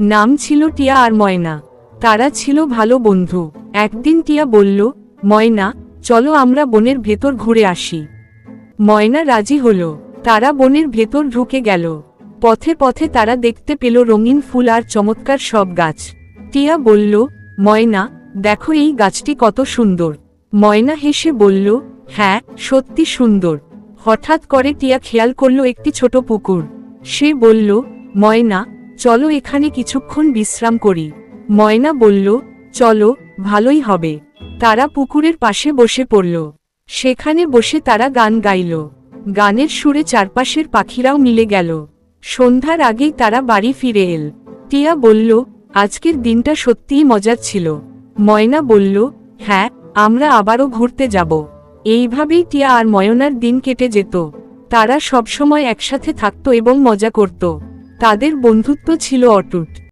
নাম ছিল টিয়া আর ময়না। তারা ছিল ভালো বন্ধু। একদিন টিয়া বলল, ময়না, চলো আমরা বনের ভেতর ঘুরে আসি। ময়না রাজি হল। তারা বনের ভেতর ঢুকে গেল। পথে পথে তারা দেখতে পেল রঙিন ফুল আর চমৎকার সব গাছ। টিয়া বলল, ময়না, দেখো এই গাছটি কত সুন্দর। ময়না হেসে বলল হ্যাঁ সত্যি সুন্দর। হঠাৎ করে টিয়া খেয়াল করল একটি ছোট পুকুর। সে বলল, ময়না চলো এখানে কিছুক্ষণ বিশ্রাম করি। ময়না বলল, চলো, ভালোই হবে। তারা পুকুরের পাশে বসে পড়ল। সেখানে বসে তারা গান গাইল। গানের সুরে চারপাশের পাখিরাও মিলে গেল। সন্ধ্যার আগেই তারা বাড়ি ফিরে এল। টিয়া বলল, আজকের দিনটা সত্যিই মজার ছিল। ময়না বলল হ্যাঁ আমরা আবারও ঘুরতে যাব। এইভাবেই টিয়া আর ময়নার দিন কেটে যেত। তারা সবসময় একসাথে থাকত এবং মজা করত। তাদের বন্ধুত্ব ছিল অটুট।